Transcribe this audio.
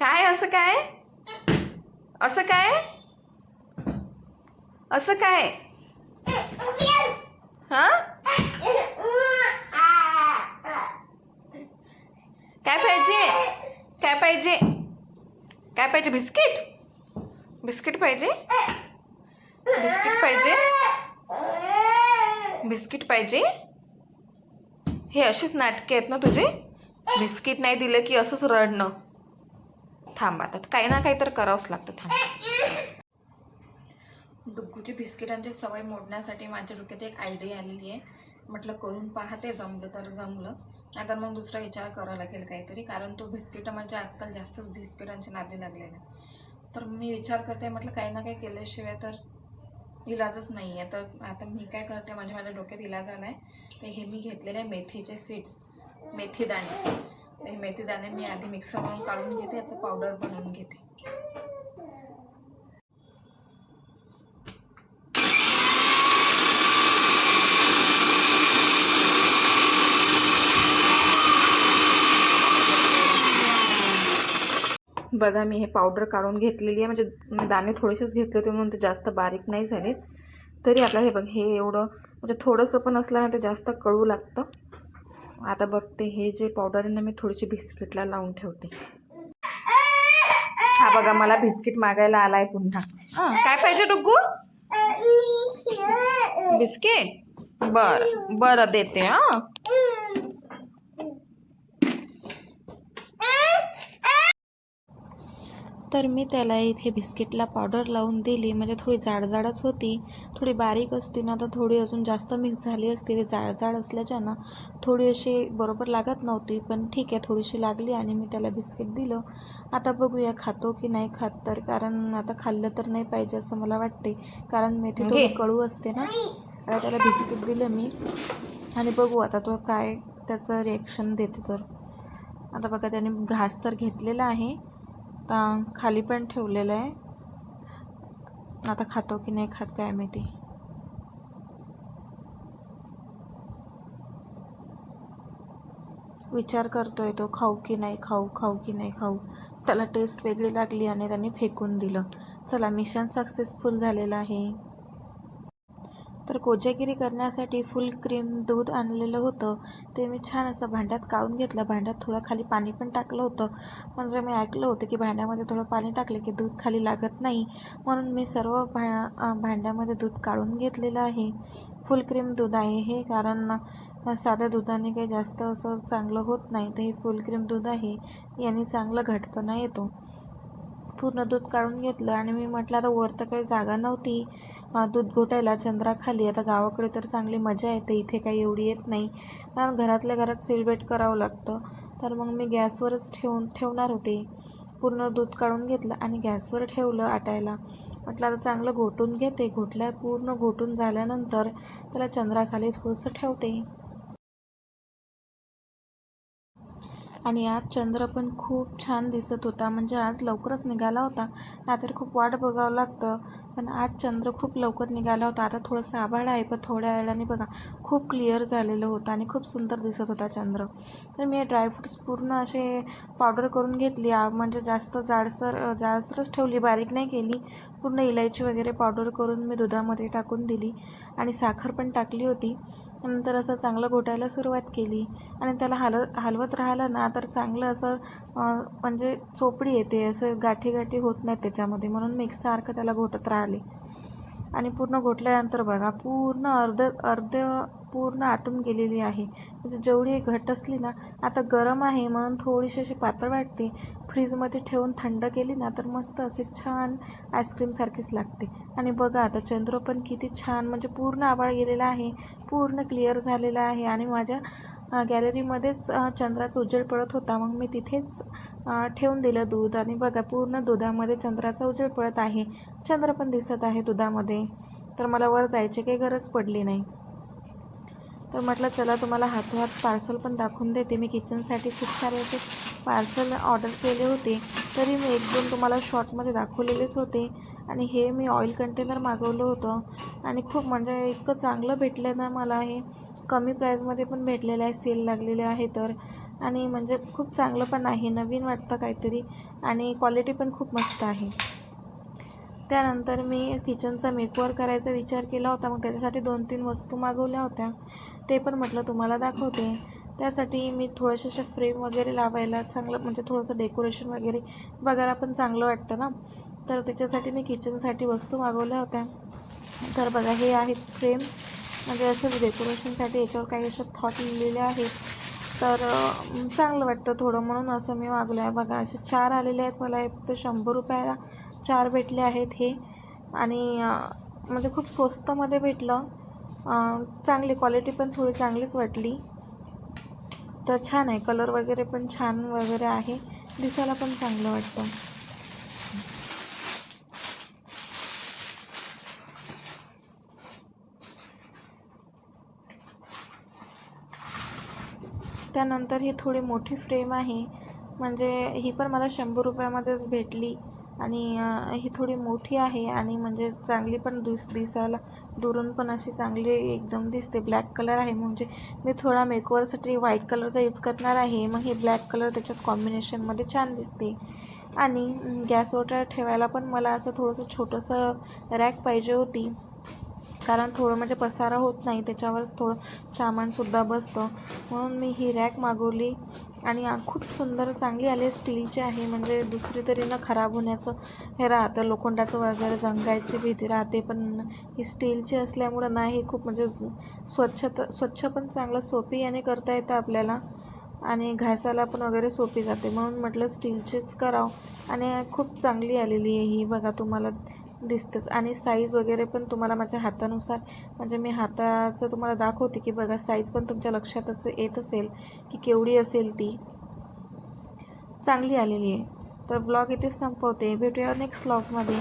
काय असं काय? असं काय? असं काय? हा? काय पाहिजे? काय पाहिजे? काय पाहिजे? बिस्किट? बिस्किट पाहिजे? बिस्किट पाहिजे? बिस्किट पाहिजे? हे अशीच नाटके आहेत ना तुझे? बिस्किट नाही दिलं की असंच रडणं. थांब आता काही ना काही तर करावंच लागतं थांब. डुग्गूची बिस्किटांची सवय मोडण्यासाठी माझ्या डोक्यात एक आयडिया आलेली आहे. म्हटलं करून पाहते जमलं तर जमलं. नाहीतर मग दुसरा विचार करावा लागेल काहीतरी कारण तो बिस्किटं म्हणजे आजकाल जास्तच बिस्किटांचे नादी लागलेले तर मी विचार करते म्हटलं काही ना काही केल्याशिवाय तर इलाजच नाही आहे तर आता मी काय करते म्हणजे माझ्या डोक्यात इलाज आला आहे तर हे मी घेतलेले आहे मेथीचे सीड्स. मेथीदाणे. हे मेथीदाणे मी आधी मिक्सरमधून काढून घेते याचं पावडर बनवून घेते. बघा मी हे पावडर काढून घेतलेली आहे. म्हणजे मी दाणे थोडेसेच घेतले होते म्हणून ते जास्त बारीक नाही झाले तरी आपल्याला हे बघ हे एवढं म्हणजे थोडंसं पण असलं ना ते जास्त कळू लागतं. आता बघते हे जे पावडर आहे ना मी थोडीशी बिस्किटला लावून ठेवते. हा बघा मला बिस्किट मागायला आलाय पुन्हा. हां काय पाहिजे डुग्गू? बिस्किट? बरं बरं देते हां. तर मी त्याला इथे बिस्किटला पावडर लावून दिली. म्हणजे थोडी जाडजाडच होती. थोडी बारीक असती ना तर थोडी अजून जास्त मिक्स झाली असती. ते जाडजाड असल्याच्यानं थोडी अशी बरोबर लागत नव्हती. पण ठीक आहे थोडीशी लागली आणि मी त्याला बिस्किट दिलं. आता बघूया खातो की नाही खात तर. कारण आता खाल्लं तर नाही पाहिजे असं मला वाटते. कारण मेथी थोडी कडू असते ना. आता त्याला बिस्किट दिलं मी. आणि बघू आता तो काय त्याचं रिॲक्शन देते तर. आता बघा त्याने घास तर घेतलेला आहे. आता खाली पण ठेवलेलं आहे. आता खातो की नाही खात काय माहिती. विचार करतोय तो खाऊ की नाही खाऊ खाऊ की नाही खाऊ. त्याला टेस्ट वेगळी लागली आणि त्यांनी फेकून दिलं. चला मिशन सक्सेसफुल झालेलं आहे. तर कोजागिरी करण्यासाठी फुल क्रीम दूध आणलेलं होतं. ते मी छान असं भांड्यात काढून घेतलं. भांड्यात थोडं खाली पाणी पण टाकलं होतं. म्हणजे मी ऐकलं होतं की भांड्यामध्ये थोडं पाणी टाकलं की दूध खाली लागत नाही. म्हणून मी सर्व भा भांड्यामध्ये दूध काढून घेतलेलं आहे. फुल क्रीम दूध आहे हे कारण साध्या दुधाने काही जास्त असं चांगलं होत नाही. तर हे फुल क्रीम दूध आहे. याने चांगला घटपणा येतो. पूर्ण दूध काढून घेतलं आणि मी म्हटलं आता वर तर काही जागा नव्हती. दूध घोटायला चंद्राखाली. आता गावाकडे तर चांगली मजा येते. इथे काही एवढी येत नाही. कारण घरातल्या घरात सेलिब्रेट करावं लागतं. तर मग मी गॅसवरच ठेवून ठेवणार होते. पूर्ण दूध काढून घेतलं आणि गॅसवर ठेवलं आटायला. म्हटलं आता चांगलं घोटून घेते. घोटल्या पूर्ण घोटून झाल्यानंतर त्याला चंद्राखाली थोडंसं ठेवते. आणि आज चंद्र पण खूप छान दिसत होता. म्हणजे आज लवकरच निघाला होता. नाहीतर खूप वाट बघावं लागतं. पण आज चंद्र खूप लवकर निघाला होता. आता थोडंसं आभाळ आहे पण थोड्या वेळाने बघा खूप क्लिअर झालेलं होतं आणि खूप सुंदर दिसत होता चंद्र. तर मी ड्रायफ्रूट्स पूर्ण असे पावडर करून घेतली. म्हणजे जास्त जाडसर जाडसरच ठेवली बारीक नाही केली. पूर्ण इलायची वगैरे पावडर करून मी दुधामध्ये टाकून दिली आणि साखर पण टाकली होती. नंतर असं चांगलं घोटायला सुरुवात केली आणि त्याला हल हलवत राहिलं ना तर चांगलं असं म्हणजे चोपडी येते असं गाठी गाठी होत नाही त्याच्यामध्ये. म्हणून मिक्स सारखं त्याला घोटत आले. आणि पूर्ण घोटल्यानंतर बघा पूर्ण अर्ध अर्ध पूर्ण आटून गेलेली आहे. म्हणजे जेवढी घट असली ना आता गरम आहे म्हणून थोडीशी अशी पातळ वाटते. फ्रीजमध्ये ठेवून थंड केली ना तर मस्त असे छान आईस्क्रीमसारखीच लागते. आणि बघा आता चंद्र पण किती छान म्हणजे पूर्ण आभाळ गेलेला आहे. पूर्ण क्लिअर झालेला आहे. आणि माझ्या गॅलरीमध्येच चंद्राचा उजेड पडत होता. मग मी तिथेच ठेवून दिलं दूध. आणि बघा पूर्ण दुधामध्ये चंद्राचा उजेड पडत आहे. चंद्र पण दिसत आहे दुधामध्ये. तर मला वर जायची काही गरज पडली नाही. तर म्हटलं चला तुम्हाला हातोहात पार्सल पण दाखवून देते. मी किचनसाठी खूप सारे असे पार्सल ऑर्डर केले होते. तरी मी एक दोन तुम्हाला शॉर्टमध्ये दाखवलेलेच होते. आणि हे मी ऑइल कंटेनर मागवलं होतं. आणि खूप म्हणजे इतकं चांगलं भेटलं ना मला हे. कमी प्राईजमध्ये पण भेटलेलं आहे सेल लागलेले आहे तर. आणि म्हणजे खूप चांगलं पण आहे नवीन वाटतं काहीतरी. आणि क्वालिटी पण खूप मस्त आहे. त्यानंतर मी किचनचा मेकओवर करायचा विचार केला होता. मग त्याच्यासाठी दोन तीन वस्तू मागवल्या होत्या. ते पण म्हटलं तुम्हाला दाखवते. त्यासाठी मी थोड्याशा फ्रेम वगैरे लावायला चांगलं म्हणजे थोडंसं डेकोरेशन वगैरे बघायला पण चांगलं वाटतं ना. तर त्याच्यासाठी मी किचनसाठी वस्तू मागवल्या होत्या. तर बघा हे आहेत फ्रेम्स म्हणजे असे डेकोरेशनसाठी याच्यावर काही असे थॉट लिहिलेले आहेत. तर चांगलं वाटतं थोडं म्हणून असं मी मागवलं आहे बघा असे चार आलेले आहेत मला. हे फक्त शंभर रुपयाला चार भेटले आहेत हे. आणि म्हणजे खूप स्वस्तमध्ये भेटलं. चांगली क्वालिटी पण थोडी चांगलीच वाटली. तर छान आहे. कलर वगैरे पण छान वगैरे आहे. दिसायला पण चांगलं वाटतं. त्यानंतर ही थोडी मोठी फ्रेम आहे. म्हणजे ही पण मला शंभर रुपयामध्येच भेटली. आणि ही थोडी मोठी आहे आणि म्हणजे चांगली पण दिस दिसायला दुरून पण अशी चांगली एकदम दिसते. ब्लॅक कलर आहे. म्हणजे मी थोडा मेकओवरसाठी व्हाईट कलरचा यूज करणार आहे. मग हे ब्लॅक कलर त्याच्यात कॉम्बिनेशनमध्ये छान दिसते. आणि अं, गॅसवर ठेवायला पण मला असं थोडंसं छोटंसं रॅक पाहिजे होती. कारण थोडं म्हणजे पसारा होत नाही त्याच्यावरच थोडं सामानसुद्धा बसतं. म्हणून मी ही रॅक मागवली आणि खूप सुंदर चांगली आली स्टीलची आहे म्हणजे दुसरी तरी ना खराब होण्याचं हे राहतं. लोखंडाचं वगैरे जंगायची भीती राहते पण ही स्टीलची असल्यामुळं नाही खूप म्हणजे स्वच्छता स्वच्छ पण चांगलं सोपी याने करता येतं आपल्याला. आणि घासायला पण वगैरे सोपी जाते. म्हणून म्हटलं स्टीलचीच करावं. आणि खूप चांगली आलेली आहे ही. बघा तुम्हाला दिसतंच. आणि साईज वगैरे पण तुम्हाला माझ्या हातानुसार म्हणजे मी हाताचं तुम्हाला दाखवते की बघा साईज पण तुमच्या लक्षात असं येत असेल की केवढी असेल ती. चांगली आलेली आहे. तर ब्लॉग इथेच संपवते. भेटूया नेक्स्ट ब्लॉगमध्ये